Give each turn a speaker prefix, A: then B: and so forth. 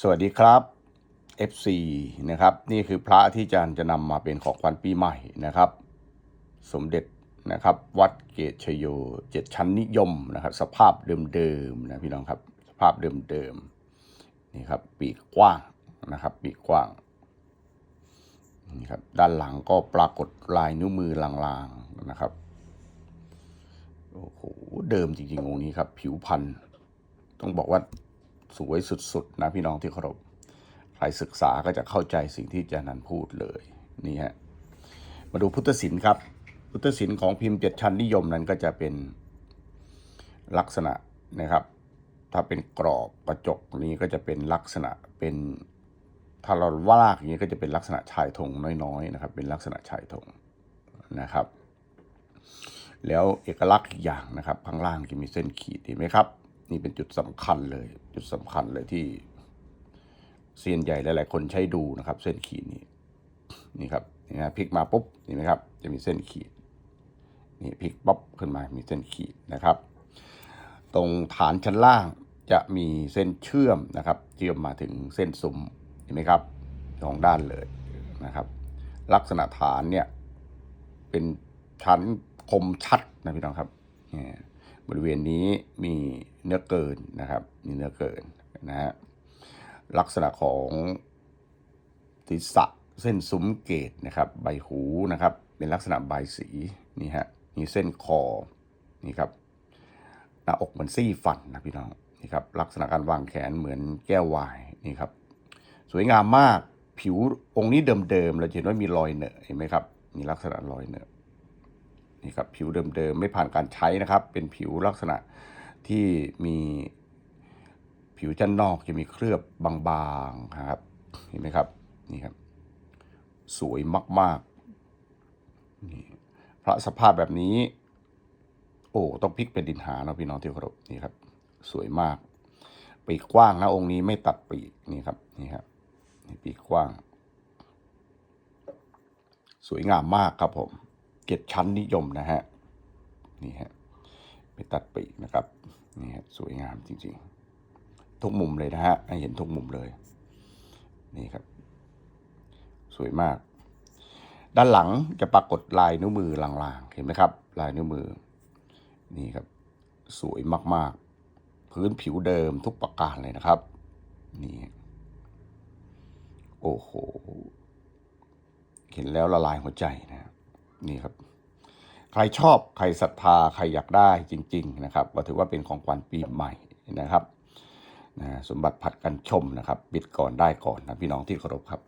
A: สวัสดีครับ FC นะครับนี่คือพระที่อาจารย์จะนำมาเป็นของขวัญปีใหม่นะครับ สมเด็จนะครับวัดเกตชโยเจ็ดชั้นนิยมนะครับ สภาพเดิมๆนะพี่น้องครับสภาพเดิมๆนี่ครับปีกกว้างนะครับ ปีกกว้างนี่ครับด้านหลังก็ปรากฏลายนิ้วมือลางๆนะครับโอ้โหเดิมจริงๆองค์นี้ครับ ผิวพันธุ์ต้องบอกว่า สวยสุดๆนะพี่น้องที่เคารพใครศึกษาก็จะเข้าใจสิ่งที่อาจารย์นันพูดเลยนี่ฮะมาดูพุทธศิลป์ครับ พุทธศิลป์ของพิมพ์เจ็ดชั้นนิยมนั้นก็จะเป็นลักษณะนะครับ ถ้าเป็นกรอบกระจกนี้ก็จะเป็นลักษณะเป็นถ้าเราวาดอย่างนี้ก็จะเป็นลักษณะชายธงน้อยๆนะครับ เป็นลักษณะชายธงนะครับ แล้วเอกลักษณ์อีกอย่างนะครับ ข้างล่างจะมีเส้นขีดเห็นไหมครับ นี่เป็นจุดสำคัญเลย จุดสำคัญเลยที่เซียนใหญ่หลาย ๆ คนใช้ดูนะครับ เส้นขีดนี้นี่ครับนี่นะพลิกมาปุ๊บเห็นไหมครับ จะมีเส้นขีดนี่พลิกป๊อปขึ้นมามีเส้นขีดนะครับ ตรงฐานชั้นล่างจะมีเส้นเชื่อมนะครับ เชื่อมมาถึงเส้นซุ้มเห็นไหมครับสองด้านเลยนะครับ ลักษณะฐานเนี่ยเป็นชั้นคมชัดนะพี่น้องครับเนี่ย บริเวณนี้มีเนื้อเกินนะครับ มีเนื้อเกินนะฮะลักษณะของศีรษะเส้นซุ้มเกตนะครับ ใบหูนะครับ เป็นลักษณะใบสีนี่ฮะมีเส้นคอนี่ครับหน้าอกเหมือนซี่ฟันนะพี่น้องนี่ครับลักษณะการวางแขนเหมือนแก้ววายนี่ครับ สวยงามมากผิวองค์นี้เดิมๆเราเห็นว่ามีรอยเหนอะเห็นไหมครับ มีลักษณะรอยเหนอะ นี่ครับผิวเดิมๆไม่ผ่านการใช้นะครับ เป็นผิวลักษณะที่มีผิวชั้นนอกจะมีเคลือบบางๆนะครับ เห็นไหมครับนี่ครับ สวยมากๆนี่พระสภาพแบบนี้ โอ้ต้องพลิกเป็นดินหานะพี่น้องที่เคารพนี่ครับ สวยมากปีกกว้างนะองค์นี้ไม่ตัดปีกนี่ครับนี่ครับนี่ปีกกว้าง สวยงามมากครับผม เกียรติชั้นนิยมนะฮะนี่ฮะไม่ตัดปีกนะครับนี่ฮะสวยงามจริงๆ ทุกมุมเลยนะฮะให้เห็นทุกมุมเลย นี่ครับ สวยมาก ด้านหลังจะปรากฏลายนิ้วมือลางๆ เห็นไหมครับ ลายนิ้วมือ นี่ครับ สวยมากๆ พื้นผิวเดิมทุกประการเลยนะครับ นี่โอ้โห เห็นแล้วละลายหัวใจนะครับ นี่ครับ ใครชอบใครศรัทธาใครอยากได้จริง ๆ นะครับก็ถือว่าเป็นของขวัญปีใหม่นะครับนะสมบัติผัดกันชมนะครับปิดก่อนได้ก่อนนะพี่น้องที่เคารพครับ